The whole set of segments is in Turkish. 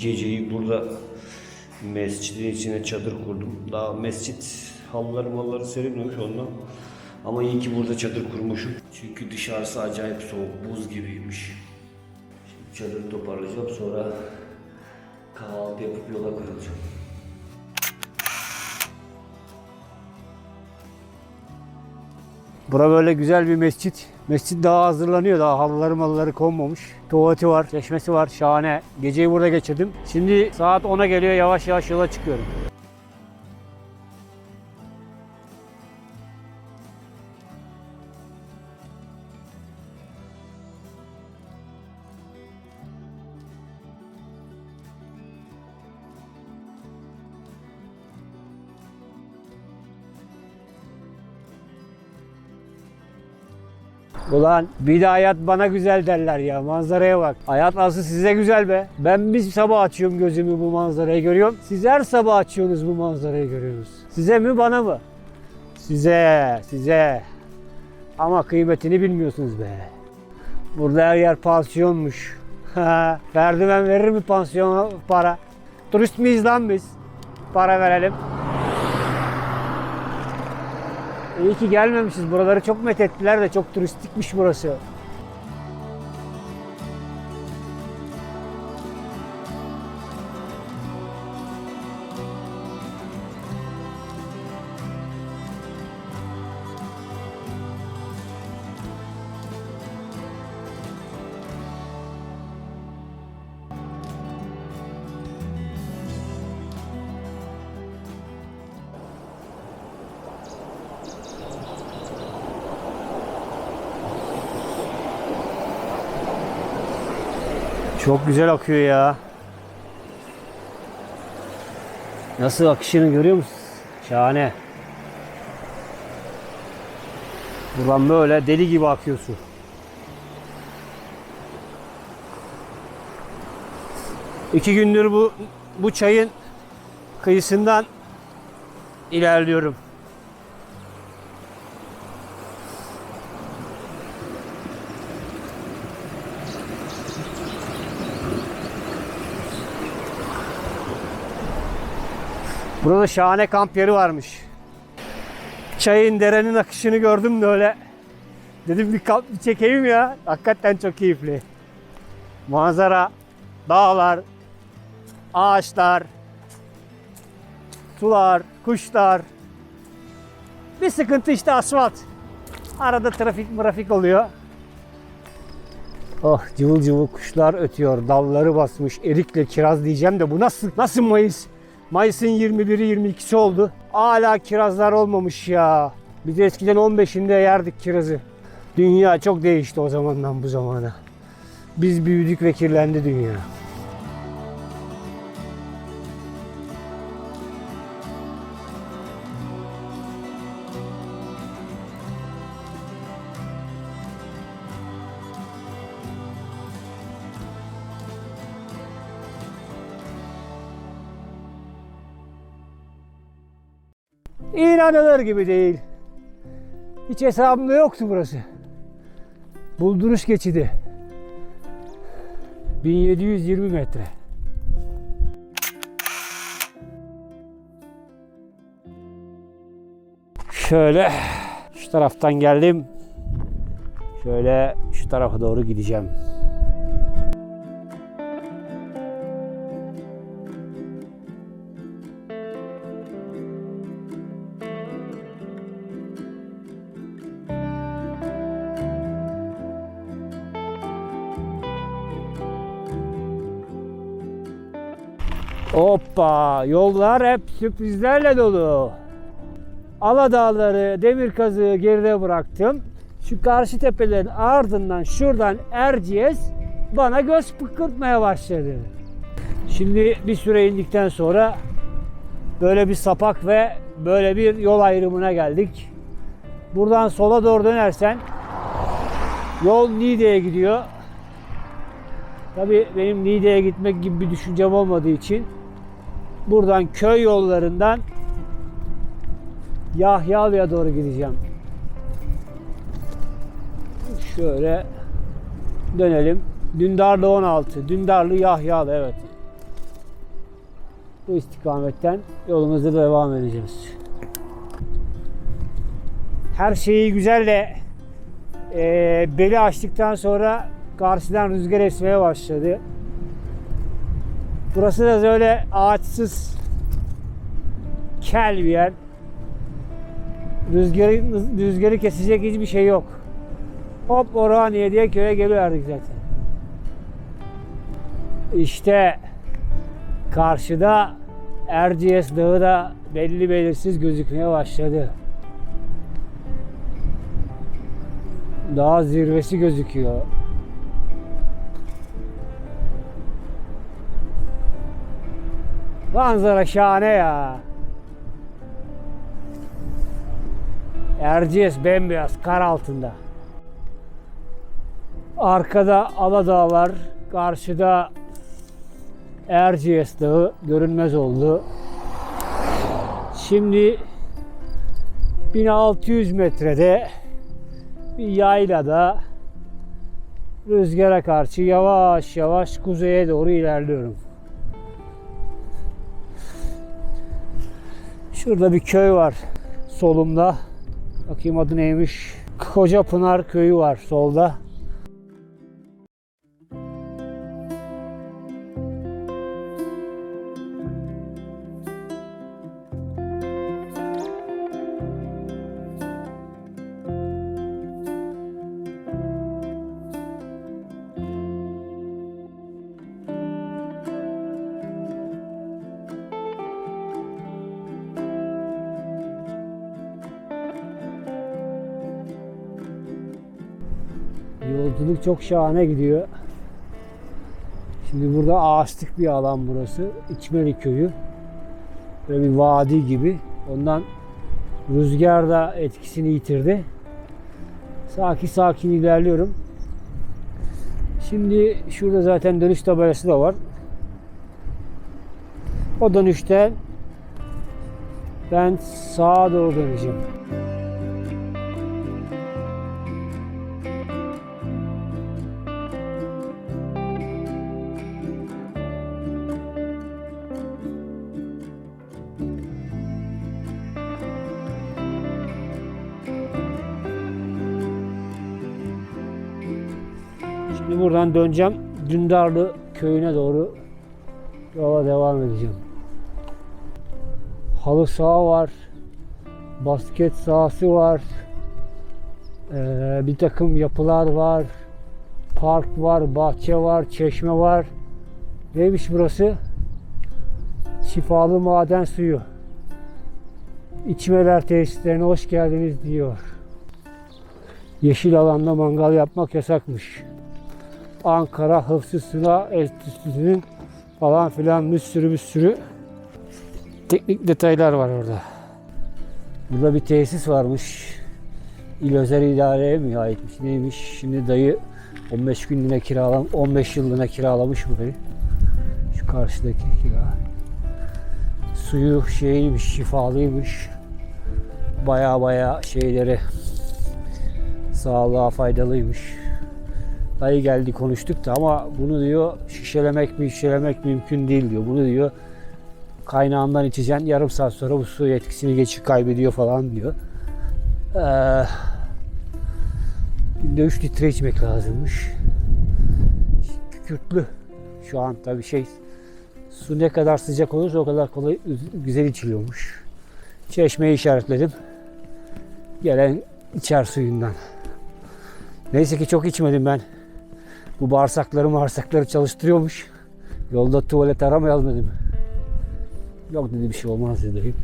Mayıs saat 7. Geceyi burada mescidin içine çadır kurdum. Daha mescit halıları malları serilmemiş ondan. Ama iyi ki burada çadır kurmuşum. Çünkü dışarısı acayip soğuk, buz gibiymiş. Şimdi çadırı toparlayacağım sonra kahvaltı yapıp yola koyulacağım. Bura böyle güzel bir mescit. Mescit daha hazırlanıyor. Daha halıları malıları konmamış. Tuvaleti var, çeşmesi var. Şahane. Geceyi burada geçirdim. Şimdi saat 10'a geliyor. Yavaş yavaş yola çıkıyorum. Ulan bir de hayat bana güzel derler ya. Manzaraya bak. Hayat nasıl size güzel be. Ben bir sabah açıyorum gözümü bu manzarayı görüyorum. Siz her sabah açıyorsunuz bu manzarayı görüyorsunuz. Size mi bana mı? Size, size. Ama kıymetini bilmiyorsunuz be. Burada her yer pansiyonmuş. Ha, Verdimen verir mi pansiyona para? Turist miyiz lan biz? Para verelim. İyi ki gelmemişiz. Buraları çok methettiler de çok turistikmiş burası. Çok güzel akıyor ya. Nasıl akışını görüyor musun? Şahane. Buradan böyle deli gibi akıyor su. İki gündür bu bu çayın kıyısından ilerliyorum. Burada şahane kamp yeri varmış. Çayın derenin akışını gördüm de öyle. Dedim bir kamp bir çekeyim ya. Hakikaten çok keyifli. Manzara, dağlar, ağaçlar, sular, kuşlar. Bir sıkıntı işte asfalt. Arada trafik trafik oluyor. Oh cıvıl cıvıl kuşlar ötüyor. Dalları basmış. Erikle kiraz diyeceğim de bu nasıl nasıl Mayıs? Mayıs'ın 21'i 22'si oldu. Hala kirazlar olmamış ya. Biz eskiden 15'inde yerdik kirazı. Dünya çok değişti o zamandan bu zamana. Biz büyüdük ve kirlendi dünya. İnanılır gibi değil. Hiç hesabımda yoktu burası. Bulduruş geçidi. 1720 metre. Şöyle şu taraftan geldim. Şöyle şu tarafa doğru gideceğim. Hoppa! Yollar hep sürprizlerle dolu. Ala Dağları, Demir Kazığı geride bıraktım. Şu karşı tepelerin ardından şuradan Erciyes bana göz pıkırtmaya başladı. Şimdi bir süre indikten sonra böyle bir sapak ve böyle bir yol ayrımına geldik. Buradan sola doğru dönersen yol Niğde'ye gidiyor. Tabii benim Niğde'ye gitmek gibi bir düşüncem olmadığı için buradan köy yollarından Yahyalı'ya doğru gideceğim. Şöyle dönelim. Dündarlı 16. Dündarlı Yahyalı evet. Bu istikametten yolumuza devam edeceğiz. Her şeyi güzel de e, beli açtıktan sonra karşıdan rüzgar esmeye başladı. Burası da öyle ağaçsız kel bir yer. Rüzgarı, rüzgarı kesecek hiçbir şey yok. Hop Orhaniye diye köye geliverdik zaten. İşte karşıda Erciyes Dağı da belli belirsiz gözükmeye başladı. Dağ zirvesi gözüküyor. Manzara şahane ya. Erciyes bembeyaz kar altında. Arkada Aladağ var. Karşıda Erciyes Dağı görünmez oldu. Şimdi 1600 metrede bir yaylada rüzgara karşı yavaş yavaş kuzeye doğru ilerliyorum. Şurada bir köy var solumda. Bakayım adı neymiş? Koca Pınar köyü var solda. Yolculuk çok şahane gidiyor. Şimdi burada ağaçlık bir alan burası. İçmeli köyü. Böyle bir vadi gibi. Ondan rüzgar da etkisini yitirdi. Sakin sakin ilerliyorum. Şimdi şurada zaten dönüş tabelası da var. O dönüşte ben sağa doğru döneceğim. Döneceğim. Dündarlı köyüne doğru yola devam edeceğim. Halı saha var. Basket sahası var. Ee, bir takım yapılar var. Park var, bahçe var, çeşme var. Neymiş burası? Şifalı maden suyu. İçmeler tesislerine hoş geldiniz diyor. Yeşil alanda mangal yapmak yasakmış. Ankara Hıfzı Sınav Enstitüsü'nün falan filan bir sürü bir sürü teknik detaylar var orada. Burada bir tesis varmış. İl özel idareye mi aitmiş neymiş. Şimdi dayı 15 günlüğüne kiralam 15 yıllığına kiralamış burayı. Şu karşıdaki kira. Suyu şeyiymiş, şifalıymış. Baya baya şeyleri sağlığa faydalıymış. Dayı geldi konuştuk da ama bunu diyor şişelemek mi şişelemek mümkün değil diyor. Bunu diyor kaynağından içeceksin yarım saat sonra bu su etkisini geçip kaybediyor falan diyor. Ee, günde 3 litre içmek lazımmış. Kükürtlü şu an tabii şey su ne kadar sıcak olursa o kadar kolay güzel içiliyormuş. Çeşmeyi işaretledim. Gelen içer suyundan. Neyse ki çok içmedim ben. Bu bağırsakları bağırsakları çalıştırıyormuş. Yolda tuvalet aramayalım dedim. Yok dedi bir şey olmaz dedi.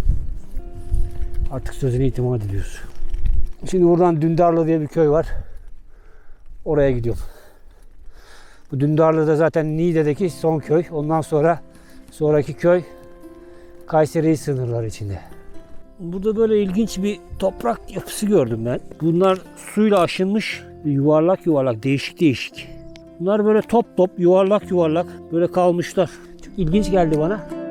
Artık sözüne itimat ediyoruz. Şimdi buradan Dündarlı diye bir köy var. Oraya gidiyorum. Bu Dündarlı'da zaten Niğde'deki son köy. Ondan sonra sonraki köy Kayseri sınırlar içinde. Burada böyle ilginç bir toprak yapısı gördüm ben. Bunlar suyla aşınmış yuvarlak yuvarlak değişik değişik. Bunlar böyle top top yuvarlak yuvarlak böyle kalmışlar. Çok ilginç geldi bana.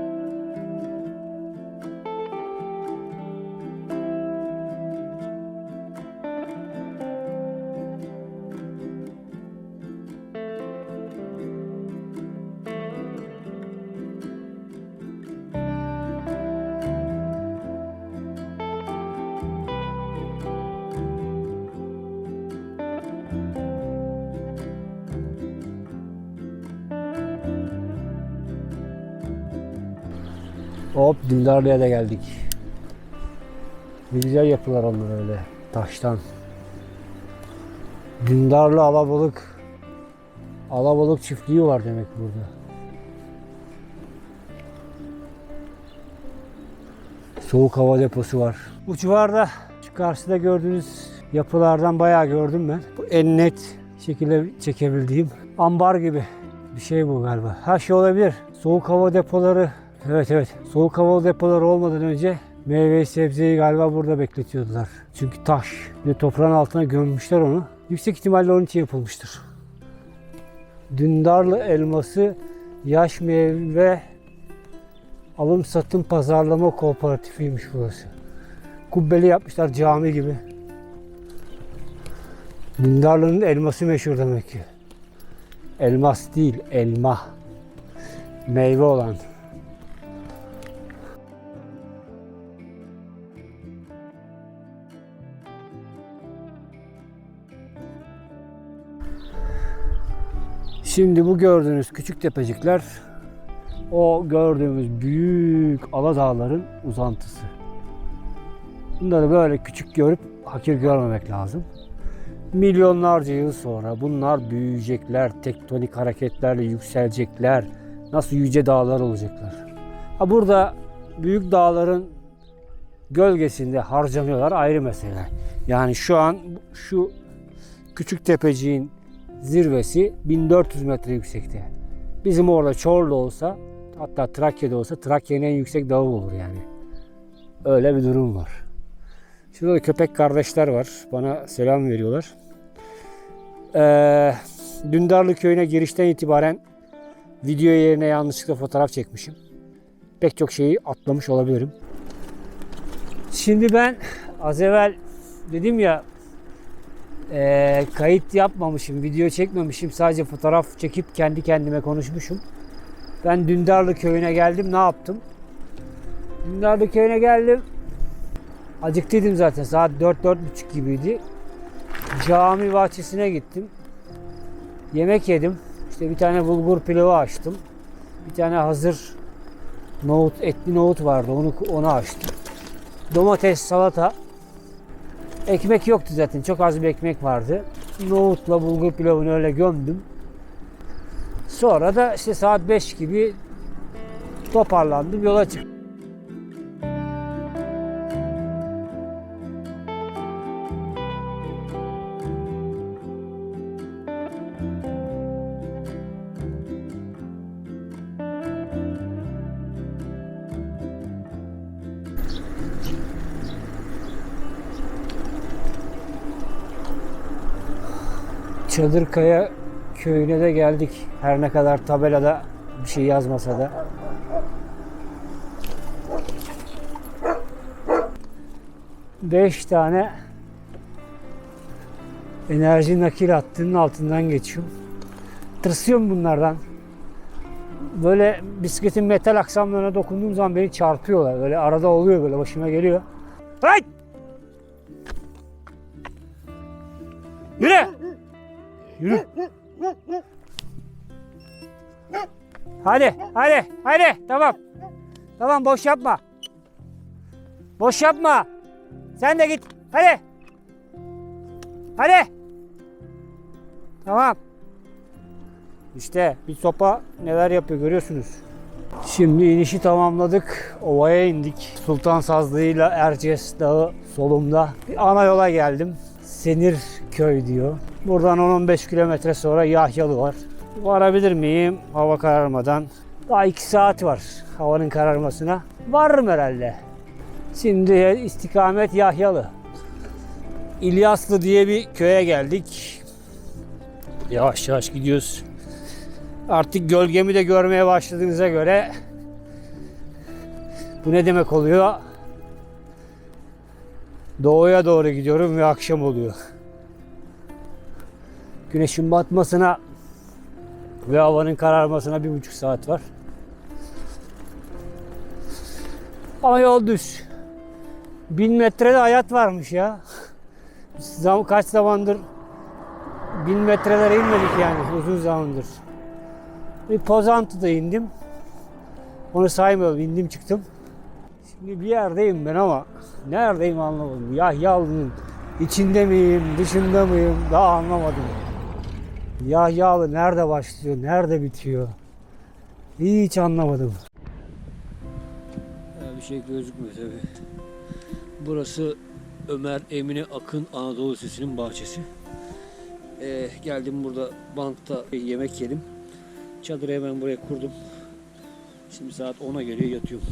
Hop Dündarlı'ya da geldik. Ne güzel yapılar onlar öyle taştan. Dündarlı alabalık. Alabalık çiftliği var demek burada. Soğuk hava deposu var. Bu civarda şu karşıda gördüğünüz yapılardan bayağı gördüm ben. Bu en net şekilde çekebildiğim ambar gibi bir şey bu galiba. Her şey olabilir. Soğuk hava depoları Evet evet. Soğuk hava depoları olmadan önce meyve sebzeyi galiba burada bekletiyordular. Çünkü taş ve toprağın altına gömmüşler onu. Yüksek ihtimalle onun için yapılmıştır. Dündarlı elması yaş meyve alım satım pazarlama kooperatifiymiş burası. Kubbeli yapmışlar cami gibi. Dündarlı'nın elması meşhur demek ki. Elmas değil, elma. Meyve olan. Şimdi bu gördüğünüz küçük tepecikler o gördüğümüz büyük Aladağların uzantısı. Bunları böyle küçük görüp hakir görmemek lazım. Milyonlarca yıl sonra bunlar büyüyecekler, tektonik hareketlerle yükselecekler. Nasıl yüce dağlar olacaklar. Ha burada büyük dağların gölgesinde harcanıyorlar ayrı mesele. Yani şu an şu küçük tepeciğin zirvesi 1400 metre yüksekte. Bizim orada Çorlu olsa hatta Trakya'da olsa Trakya'nın en yüksek dağı olur yani. Öyle bir durum var. Şurada da köpek kardeşler var. Bana selam veriyorlar. Ee, Dündarlı köyüne girişten itibaren video yerine yanlışlıkla fotoğraf çekmişim. Pek çok şeyi atlamış olabilirim. Şimdi ben az evvel dedim ya ee, kayıt yapmamışım, video çekmemişim. Sadece fotoğraf çekip kendi kendime konuşmuşum. Ben Dündarlı köyüne geldim. Ne yaptım? Dündarlı köyüne geldim. Acıktıydım zaten. Saat 4-4.30 gibiydi. Cami bahçesine gittim. Yemek yedim. İşte bir tane bulgur pilavı açtım. Bir tane hazır nohut, etli nohut vardı. Onu onu açtım. Domates, salata, Ekmek yoktu zaten. Çok az bir ekmek vardı. Nohutla bulgur pilavını öyle gömdüm. Sonra da işte saat 5 gibi toparlandım. Yola çıktım. Çadırkaya köyüne de geldik. Her ne kadar tabelada bir şey yazmasa da. Beş tane enerji nakil hattının altından geçiyorum. Tırsıyorum bunlardan. Böyle bisikletin metal aksamlarına dokunduğum zaman beni çarpıyorlar. Böyle arada oluyor böyle başıma geliyor. Hay! Yürü! Yürü. Hadi, hadi, hadi. Tamam. Tamam boş yapma. Boş yapma. Sen de git. Hadi. Hadi. Tamam. İşte bir sopa neler yapıyor görüyorsunuz. Şimdi inişi tamamladık. Ovaya indik. Sultan Sazlı'yla Erciyes Dağı solumda. Bir ana yola geldim. Senir köy diyor. Buradan 10-15 kilometre sonra Yahyalı var. Varabilir miyim hava kararmadan? Daha 2 saat var havanın kararmasına. Varırım herhalde. Şimdi istikamet Yahyalı. İlyaslı diye bir köye geldik. Yavaş yavaş gidiyoruz. Artık gölgemi de görmeye başladığınıza göre bu ne demek oluyor? Doğuya doğru gidiyorum ve akşam oluyor. Güneşin batmasına ve havanın kararmasına bir buçuk saat var. Ama yol düz. Bin metrede hayat varmış ya. Zam, kaç zamandır bin metrelere inmedik yani uzun zamandır. Bir Pozantı'da indim. Onu saymıyorum. indim çıktım. Şimdi bir yerdeyim ben ama neredeyim anlamadım. Yahyalı'nın içinde miyim, dışında mıyım daha anlamadım. Yahyalı nerede başlıyor, nerede bitiyor? Hiç anlamadım. bir şey gözükmüyor tabi. Burası Ömer Emine Akın Anadolu Lisesi'nin bahçesi. Ee, geldim burada bankta yemek yedim. Çadırı hemen buraya kurdum. Şimdi saat 10'a geliyor yatıyorum.